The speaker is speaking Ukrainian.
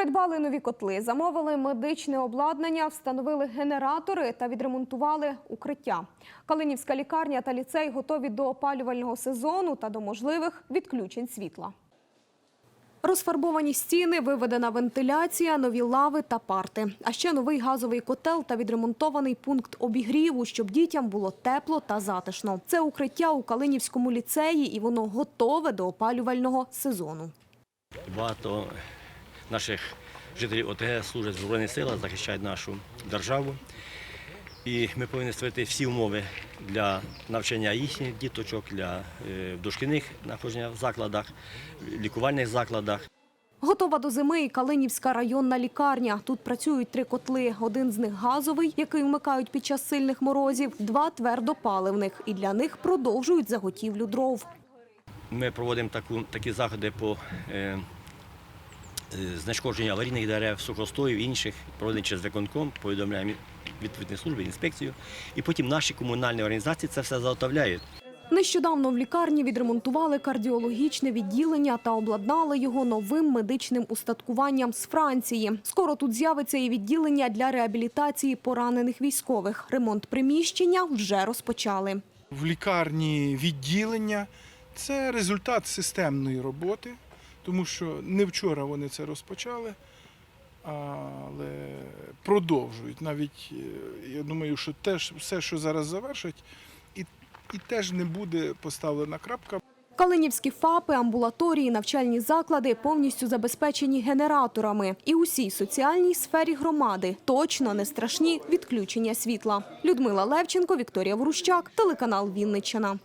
Придбали нові котли, замовили медичне обладнання, встановили генератори та відремонтували укриття. Калинівська лікарня та ліцей готові до опалювального сезону та до можливих відключень світла. Розфарбовані стіни, виведена вентиляція, нові лави та парти. А ще новий газовий котел та відремонтований пункт обігріву, щоб дітям було тепло та затишно. Це укриття у Калинівському ліцеї, і воно готове до опалювального сезону. Багато наших жителів ОТГ служать в Збройних силах, захищають нашу державу. І ми повинні створити всі умови для навчання їхніх діточок, для е, дошкільних знаходження в закладах, лікувальних закладах. Готова до зими і Калинівська районна лікарня. Тут працюють три котли. Один з них газовий, який вмикають під час сильних морозів, два твердопаливних. І для них продовжують заготівлю дров. Ми проводимо таку, такі заходи по е, е, аварійних дерев, сухостоїв, інших, проводимо через виконком, повідомляємо відповідні служби, інспекцію. І потім наші комунальні організації це все заготовляють. Нещодавно в лікарні відремонтували кардіологічне відділення та обладнали його новим медичним устаткуванням з Франції. Скоро тут з'явиться і відділення для реабілітації поранених військових. Ремонт приміщення вже розпочали. в лікарні відділення. Це результат системної роботи, тому що не вчора вони це розпочали, але продовжують. Навіть е, я думаю, що теж все, що зараз завершать, і, і теж не буде поставлена крапка. Калинівські ФАПи, амбулаторії, навчальні заклади повністю забезпечені генераторами. І усій соціальній сфері громади точно не страшні відключення світла. Людмила Левченко, Вікторія Ворущак, телеканал Вінниччина.